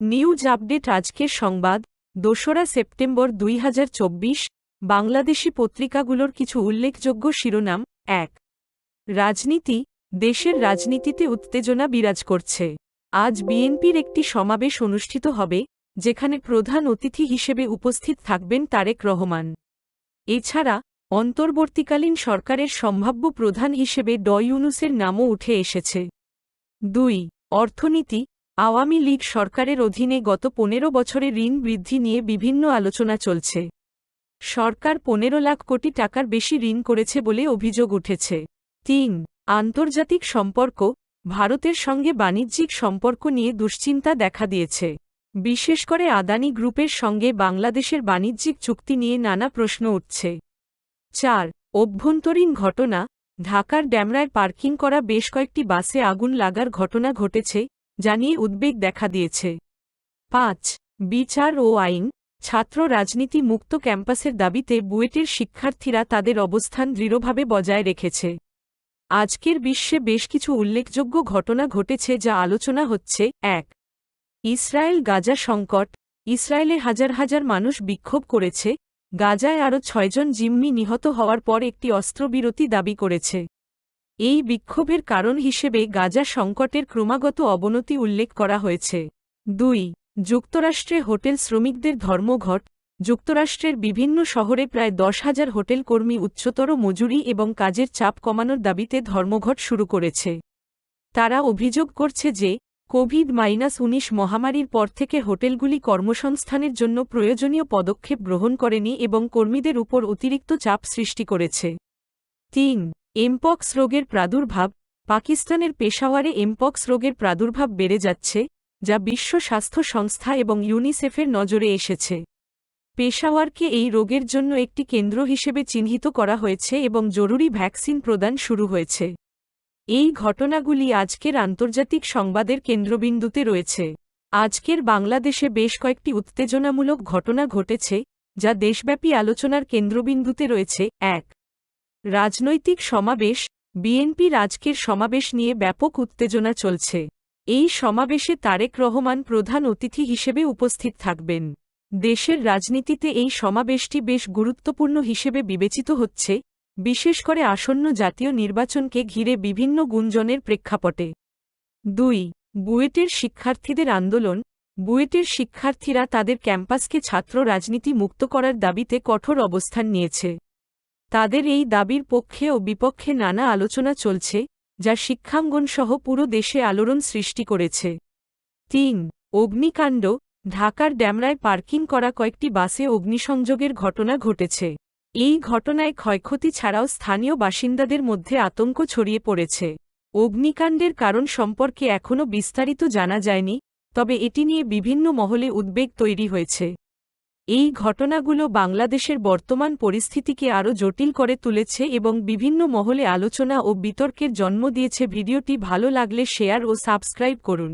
News update আজকের সংবাদ, দোসরা সেপ্টেম্বর দুই হাজার চব্বিশ, বাংলাদেশি পত্রিকাগুলোর কিছু উল্লেখযোগ্য শিরোনাম, এক। রাজনীতি, দেশের রাজনীতিতে উত্তেজনা বিরাজ করছে। আজ বিএনপির একটি সমাবেশ অনুষ্ঠিত হবে, যেখানে প্রধান অতিথি হিসেবে উপস্থিত থাকবেন তারেক রহমান। এছাড়া, অন্তর্বর্তীকালীন সরকারের সম্ভাব্য প্রধান হিসেবে ড ইউনুসের নামও উঠে এসেছে। দুই। অর্থনীতি আওয়ামী লীগ সরকারের অধীনে গত পনেরো বছরে ঋণ বৃদ্ধি নিয়ে বিভিন্ন আলোচনা চলছে। সরকার পনেরো লাখ কোটি টাকার বেশি ঋণ করেছে বলে অভিযোগ উঠেছে। তিন, আন্তর্জাতিক সম্পর্ক, ভারতের সঙ্গে বাণিজ্যিক সম্পর্ক নিয়ে দুশ্চিন্তা দেখা দিয়েছে। বিশেষ করে আদানি গ্রুপের সঙ্গে বাংলাদেশের বাণিজ্যিক চুক্তি নিয়ে নানা প্রশ্ন উঠছে। চার, অভ্যন্তরীণ ঘটনা, ঢাকার ড্যামরায় পার্কিং করা বেশ কয়েকটি বাসে আগুন লাগার ঘটনা ঘটেছে জানিয়ে উদ্বেগ দেখা দিয়েছে। পাঁচ, বিচার ও আইন, ছাত্র রাজনীতি মুক্ত ক্যাম্পাসের দাবিতে বুয়েটের শিক্ষার্থীরা তাদের অবস্থান দৃঢ়ভাবে বজায় রেখেছে। আজকের বিশ্বে বেশ কিছু উল্লেখযোগ্য ঘটনা ঘটেছে যা আলোচনা হচ্ছে। এক, ইসরায়েল গাজা সংকট, ইসরায়েলে হাজার হাজার মানুষ বিক্ষোভ করেছে। গাজায় আরও ছয়জন জিম্মি নিহত হওয়ার পর একটি অস্ত্রবিরতি দাবি করেছে। এই বিক্ষোভের কারণ হিসেবে গাজা সংকটের ক্রমাগত অবনতি উল্লেখ করা হয়েছে। দুই, যুক্তরাষ্ট্রে হোটেল শ্রমিকদের ধর্মঘট। যুক্তরাষ্ট্রের বিভিন্ন শহরে প্রায় দশ হাজার হোটেল কর্মী উচ্চতর মজুরি এবং কাজের চাপ কমানোর দাবিতে ধর্মঘট শুরু করেছে। তারা অভিযোগ করছে যে কোভিড মাইনাস উনিশ মহামারীর পর থেকে হোটেলগুলি কর্মসংস্থানের জন্য প্রয়োজনীয় পদক্ষেপ গ্রহণ করেনি এবং কর্মীদের উপর অতিরিক্ত চাপ সৃষ্টি করেছে। তিন এমপক্স রোগের প্রাদুর্ভাব, পাকিস্তানের পেশাওয়ারে এমপক্স রোগের প্রাদুর্ভাব বেড়ে যাচ্ছে, যা বিশ্ব স্বাস্থ্য সংস্থা এবং ইউনিসেফের নজরে এসেছে। পেশাওয়ারকে এই রোগের জন্য একটি কেন্দ্র হিসেবে চিহ্নিত করা হয়েছে এবং জরুরি ভ্যাকসিন প্রদান শুরু হয়েছে। এই ঘটনাগুলি আজকের আন্তর্জাতিক সংবাদের কেন্দ্রবিন্দুতে রয়েছে। আজকের বাংলাদেশে বেশ কয়েকটি উত্তেজনামূলক ঘটনা ঘটেছে, যা দেশব্যাপী আলোচনার কেন্দ্রবিন্দুতে রয়েছে। এক রাজনৈতিক সমাবেশ, বিএনপি রাজকের সমাবেশ নিয়ে ব্যাপক উত্তেজনা চলছে। এই সমাবেশে তারেক রহমান প্রধান অতিথি হিসেবে উপস্থিত থাকবেন। দেশের রাজনীতিতে এই সমাবেশটি বেশ গুরুত্বপূর্ণ হিসেবে বিবেচিত হচ্ছে, বিশেষ করে আসন্ন জাতীয় নির্বাচনকে ঘিরে বিভিন্ন গুঞ্জনের প্রেক্ষাপটে। দুই, বুয়েটের শিক্ষার্থীদের আন্দোলন। বুয়েটের শিক্ষার্থীরা তাদের ক্যাম্পাসকে ছাত্র রাজনীতি মুক্ত করার দাবিতে কঠোর অবস্থান নিয়েছে। তাদের এই দাবির পক্ষে ও বিপক্ষে নানা আলোচনা চলছে, যা শিক্ষাঙ্গনসহ পুরো দেশে আলোড়ন সৃষ্টি করেছে। তিন, অগ্নিকাণ্ড, ঢাকার ড্যামরায় পার্কিং করা কয়েকটি বাসে অগ্নিসংযোগের ঘটনা ঘটেছে। এই ঘটনায় ক্ষয়ক্ষতি ছাড়াও স্থানীয় বাসিন্দাদের মধ্যে আতঙ্ক ছড়িয়ে পড়েছে। অগ্নিকাণ্ডের কারণ সম্পর্কে এখনও বিস্তারিত জানা যায়নি, তবে এটি নিয়ে বিভিন্ন মহলে উদ্বেগ তৈরি হয়েছে। এই ঘটনাগুলো বাংলাদেশের বর্তমান পরিস্থিতিকে আরও জটিল করে তুলেছে এবং বিভিন্ন মহলে আলোচনা ও বিতর্কের জন্ম দিয়েছে। ভিডিওটি ভালো লাগলে শেয়ার ও সাবস্ক্রাইব করুন।